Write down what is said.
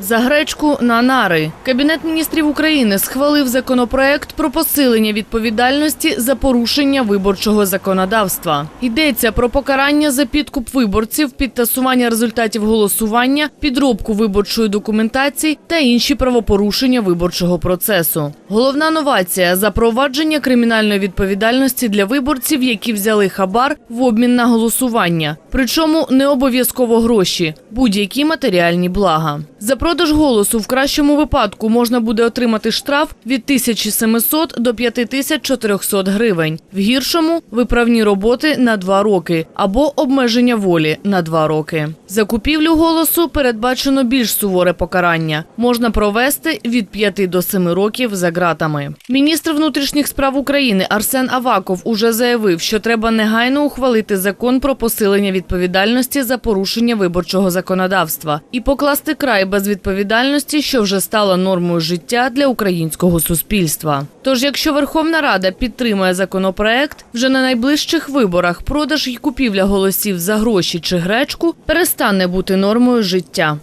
За гречку на нари. Кабінет міністрів України схвалив законопроект про посилення відповідальності за порушення виборчого законодавства. Йдеться про покарання за підкуп виборців, підтасування результатів голосування, підробку виборчої документації та інші правопорушення виборчого процесу. Головна новація запровадження кримінальної відповідальності для виборців, які взяли хабар в обмін на голосування. Причому не обов'язково гроші, будь-які матеріальні блага. За продаж голосу в кращому випадку можна буде отримати штраф від 1700 до 5400 гривень. В гіршому виправні роботи на 2 роки або обмеження волі на 2 роки. За купівлю голосу передбачено більш суворе покарання. Можна провести від 5 до 7 років за ґратами. Міністр внутрішніх справ України Арсен Аваков уже заявив, що треба негайно ухвалити закон про посилення відповідальності за порушення виборчого законодавства і покласти край безвідповідальності, що вже стала нормою життя для українського суспільства. Тож, якщо Верховна Рада підтримує законопроект, вже на найближчих виборах продаж і купівля голосів за гроші чи гречку перестане бути нормою життя.